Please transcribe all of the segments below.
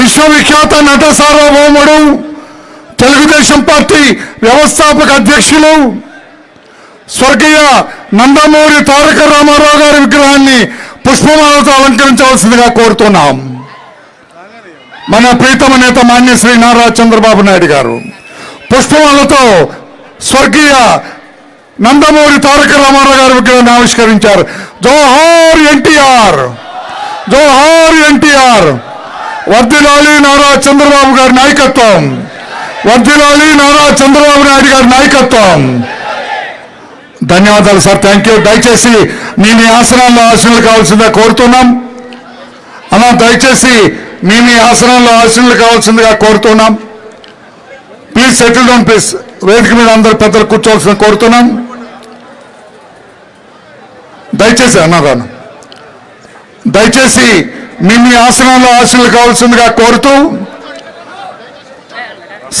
విశ్వవిఖ్యాత నట సార్వభౌముడు తెలుగుదేశం పార్టీ వ్యవస్థాపక అధ్యక్షులు స్వర్గీయ నందమూరి తారక రామారావు గారి విగ్రహాన్ని పుష్పమాలతో అలంకరించవలసిందిగా కోరుతున్నాం. మన ప్రీతమ నేత మాన్య శ్రీ నారా చంద్రబాబు నాయుడు గారు పుష్పమాలతో స్వర్గీయ నందమూరి తారక రామారావు గారి విగ్రహాన్ని ఆవిష్కరించారు. జోహార్ ఎన్టీఆర్! జోహార్ ఎన్టీఆర్! వర్ధిలాలి నారా చంద్రబాబు గారి నాయకత్వం. వర్ధిలాలి నారా చంద్రబాబు నాయుడు గారి నాయకత్వం. ధన్యవాదాలు సార్. థ్యాంక్ యూ దయచేసి మీ మీ ఆసనాల్లో ఆశనలు కావాల్సిందిగా కోరుతున్నాం. అలా దయచేసి మీ మీ ఆసనాల్లో ఆశనలు కావాల్సిందిగా కోరుతున్నాం. ప్లీజ్ సెటిల్ డౌన్ ప్లీజ్ వేదిక మీద అందరు పెద్దలు కూర్చోవాల్సిన కోరుతున్నాం. దయచేసి అన్నదాను దయచేసి మీ ఆసనంలో ఆసనాల్లో ఆశలు కావాల్సిందిగా కోరుతూ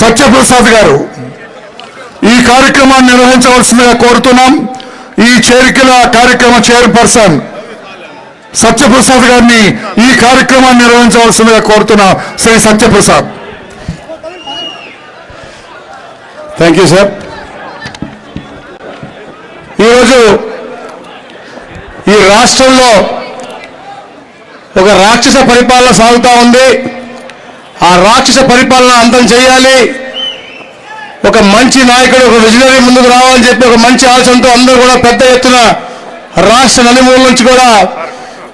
సత్యప్రసాద్ గారు ఈ కార్యక్రమాన్ని నిర్వహించవలసిందిగా కోరుతున్నాం. ఈ చేరికల కార్యక్రమ చైర్పర్సన్ సత్యప్రసాద్ గారిని ఈ కార్యక్రమాన్ని నిర్వహించవలసిందిగా కోరుతున్నాం. Shri Satyaprasad. Thank you sir ఈరోజు ఈ రాష్ట్రంలో ఒక రాక్షస పరిపాలన సాగుతూ ఉంది. ఆ రాక్షస పరిపాలన అంతం చేయాలి. ఒక మంచి నాయకుడు ఒక విజనరీ ముందుకు రావాలని చెప్పి ఒక మంచి ఆలోచనతో అందరూ కూడా పెద్ద ఎత్తున రాష్ట్ర నలుమూల నుంచి కూడా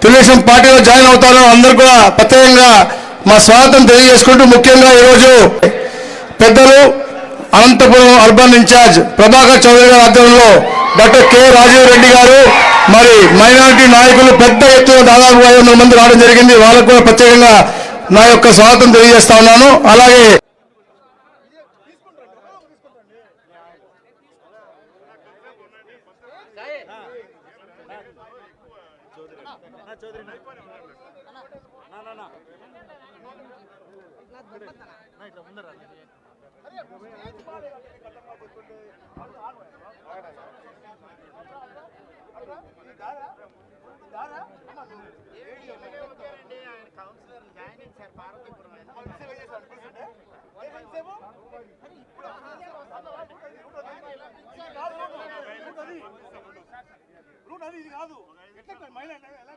తెలుగుదేశం పార్టీలో జాయిన్ అవుతారు అందరూ కూడా ప్రత్యేకంగా మా స్వాగతం తెలియజేసుకుంటూ ముఖ్యంగా ఈరోజు పెద్దలు అనంతపురం అర్బన్ ఇన్ఛార్జ్ ప్రభాకర్ చౌదరి గారి ఆధ్వర్యంలో డాక్టర్ కె రాజీవ్ రెడ్డి గారు మరి మైనారిటీ నాయకులు పెద్ద ఎత్తున దాదాపు ఐదు వందల మంది రావడం జరిగింది. వాళ్ళకు కూడా ప్రత్యేకంగా నా యొక్క స్వాగతం తెలియజేస్తా ఉన్నాను. అలాగే రూట్ అది ఇది కాదు. ఎట్లా మహిళ ఎలా మహిళ ఎలా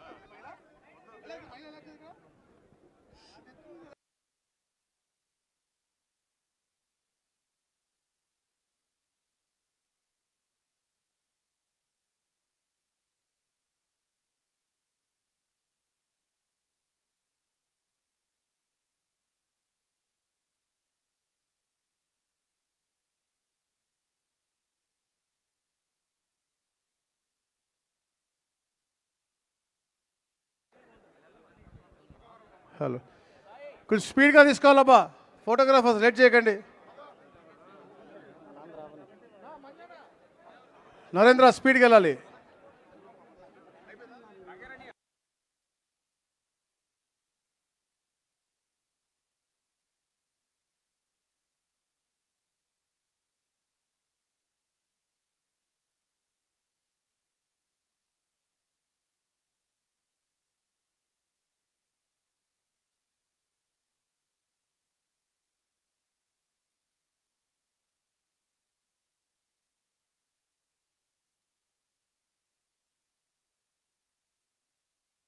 మైల్ ఎలా హలో. కొంచెం స్పీడ్గా తీసుకోవాలబ్బా. ఫోటోగ్రాఫర్స్ లేట్ చేయకండి. నరేంద్ర స్పీడ్కి వెళ్ళాలి.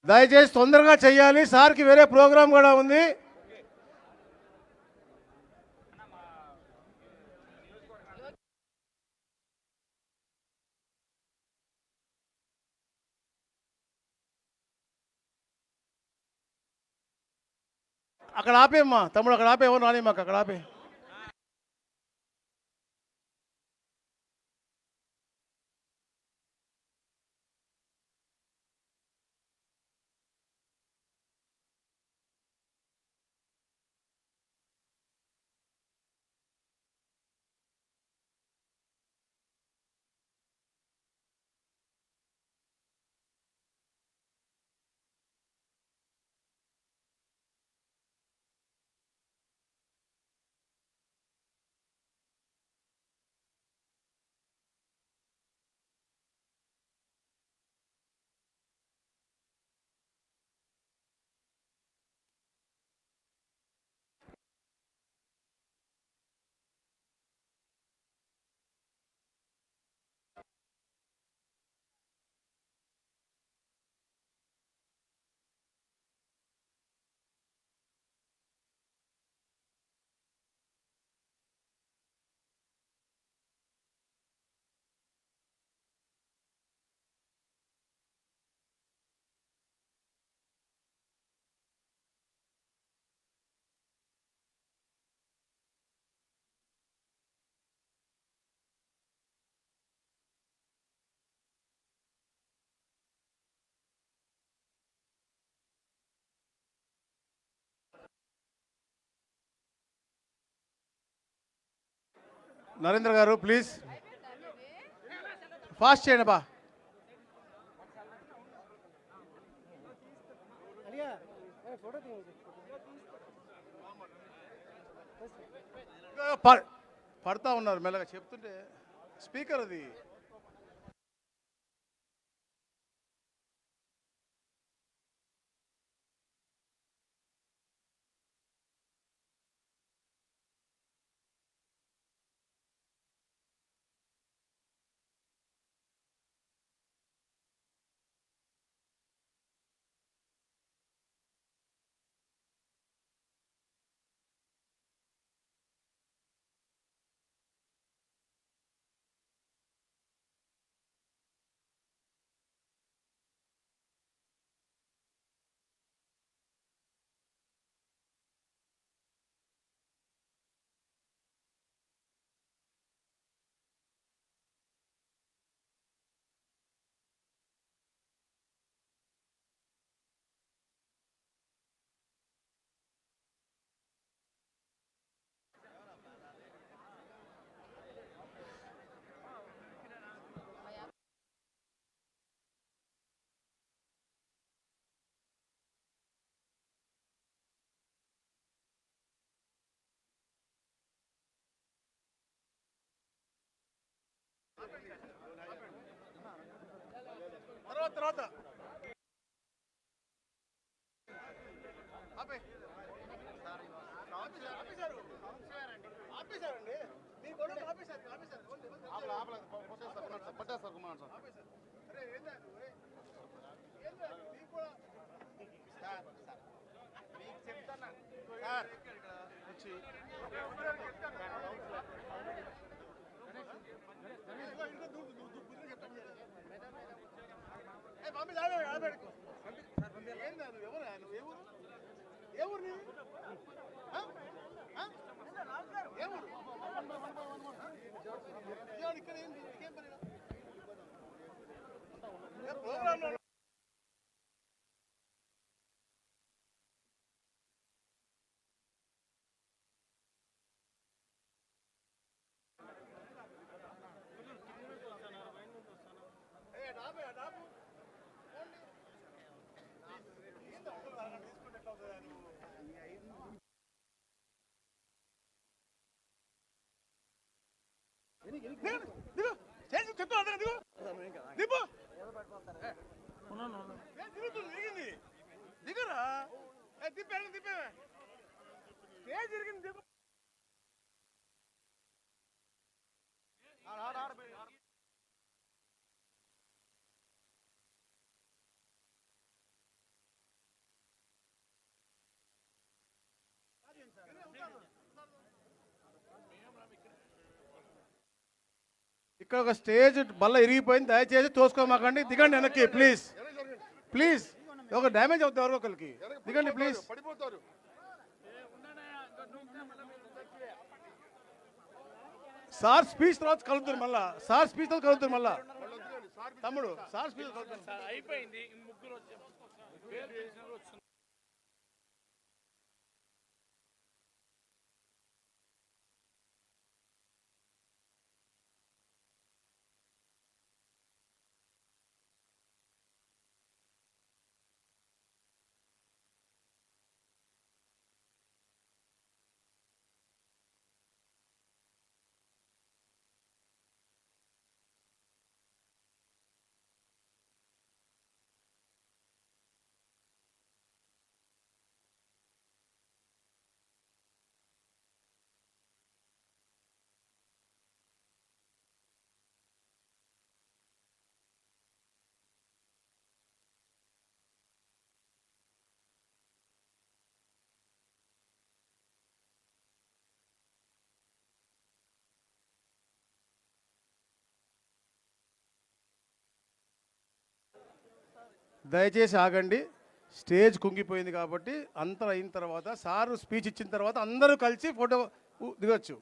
దయచేసి తొందరగా చేయాలి సార్కి వేరే ప్రోగ్రాం కూడా ఉంది. అక్కడ ఆపేమ్మా తమ్ముడు అక్కడ ఆపే. ఎవరు మాకు అక్కడ ఆపే. నరేంద్ర గారు ప్లీజ్ ఫాస్ట్ చేయండి బా. పడతా ఉన్నారు మెల్లగా చెప్తుంటే స్పీకర్ అది. తర్వాత తర్వాత ఆపే. ఆపేశారు. ఆపేశారండి. మీ గొడవ ఆపేశారు. ఆపేశారు. ఆపేశారు. అరే, ఏందా ఇది? ఒరే. ఏందా ఇది? మీకు కూడా- సార్, వచ్చి ఏ, పంపి ఎవరు? ఏ ఊరు? ఏ ఊరు ఇక్కడ ఏం నీకేం పని? ఏ ప్రోగ్రాంలో ఏ, డాబే, డాబు. ఏంది ఒకరు అరగంట తీసుకుంటే ఎట్లా అవుతుందా నువ్వు? దిగు, దిగు. చేసి చెప్తా అర్థం దిగు దిగు ఏ, దిగుతుంది, దిగింది దిగురా దిగు ఆడ, ఆడ, ఇక్కడ ఒక స్టేజ్ బల్ల ఇరిగిపోయింది దయచేసి తోసుకోమాకండి. దిగండి వెనక్కి ప్లీజ్. ప్లీజ్. ఒక డ్యామేజ్ అవుతుంది ఎవరో ఒకరికి. దిగండి ప్లీజ్. పడిపోతారు సార్ స్పీచ్ తర్వాత కలుగుతారు మళ్ళా. సార్ స్పీచ్ తర్వాత కలుగుతారు మళ్ళా. తమ్ముడు సార్ స్పీచ్ అయిపోయింది దయచేసి ఆగండి. స్టేజ్ కుంగిపోయింది కాబట్టి అంతా అయిన తర్వాత సారు స్పీచ్ ఇచ్చిన తర్వాత అందరూ కలిసి ఫోటో దిగొచ్చు.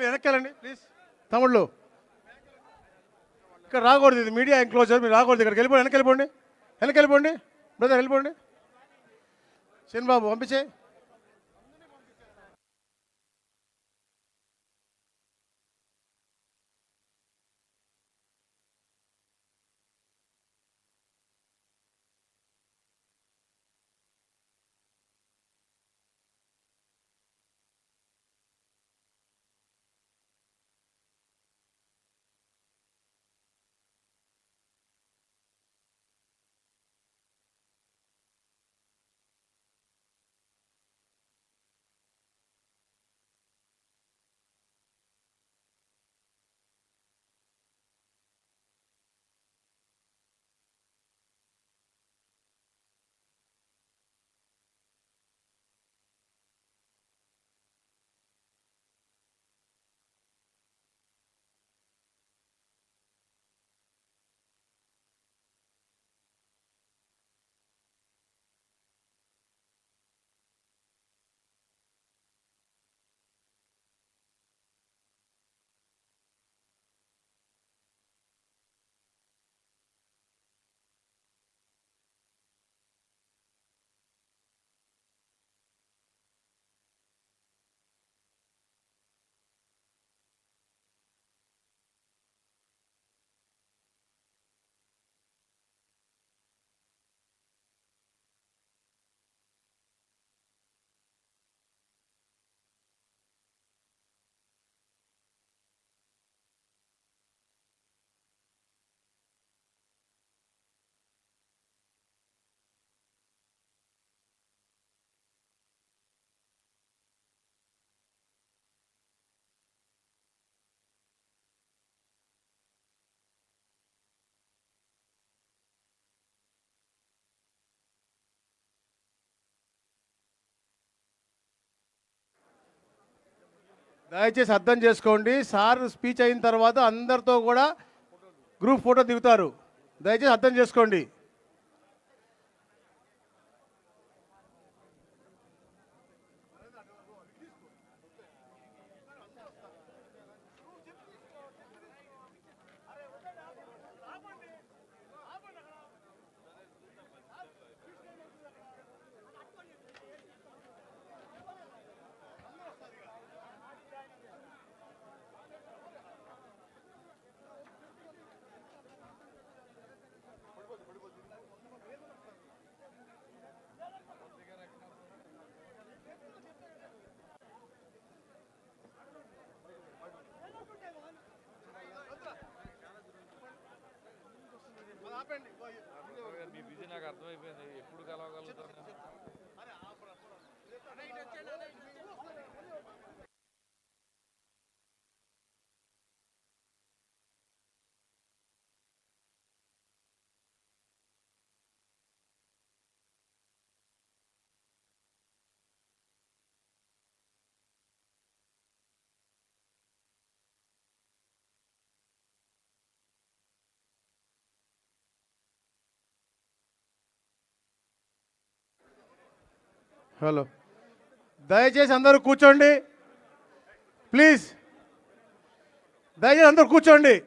మీరు ప్లీజ్ తమ్ముళ్ళు. ఇక్కడ రాకూడదు ఇది మీడియా ఎంక్లోజర్ మీరు రాకూడదు ఇక్కడికి వెళ్ళిపోండి వెనక్కి వెళ్ళిపోండి. వెనక్కి వెళ్ళిపోండి. బ్రదర్ వెళ్ళిపోండి. శని పంపించే దయచేసి అర్థం చేసుకోండి. సార్ స్పీచ్ అయిన తర్వాత అందరితో కూడా గ్రూప్ ఫోటో దిగుతారు. దయచేసి అర్థం చేసుకోండి. మీ బిజీ నాకు అర్థమైపోయింది. ఎప్పుడు కలవగలుగుతాను హలో. దయచేసి అందరూ కూర్చోండి. ప్లీజ్. దయచేసి అందరూ కూర్చోండి.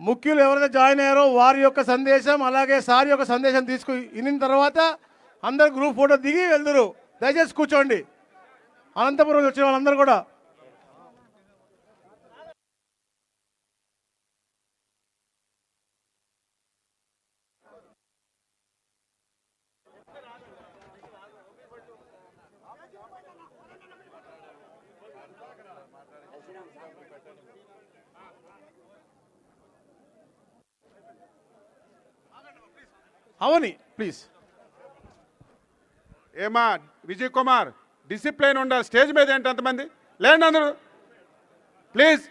ముఖ్యులు ఎవరైతే జాయిన్ అయ్యారో వారి యొక్క సందేశం అలాగే సార్ యొక్క సందేశం తీసుకు వినిన తర్వాత అందరు గ్రూప్ ఫోటో దిగి వెళ్దురు. దయచేసి కూర్చోండి. అనంతపురం వచ్చిన వాళ్ళందరూ కూడా. అవని ప్లీజ్ ఏమా విజయ్ కుమార్ డిసిప్లైన్ ఉండాలి. స్టేజ్ మీద ఏంటి అంతమంది? లేండి అందరూ ప్లీజ్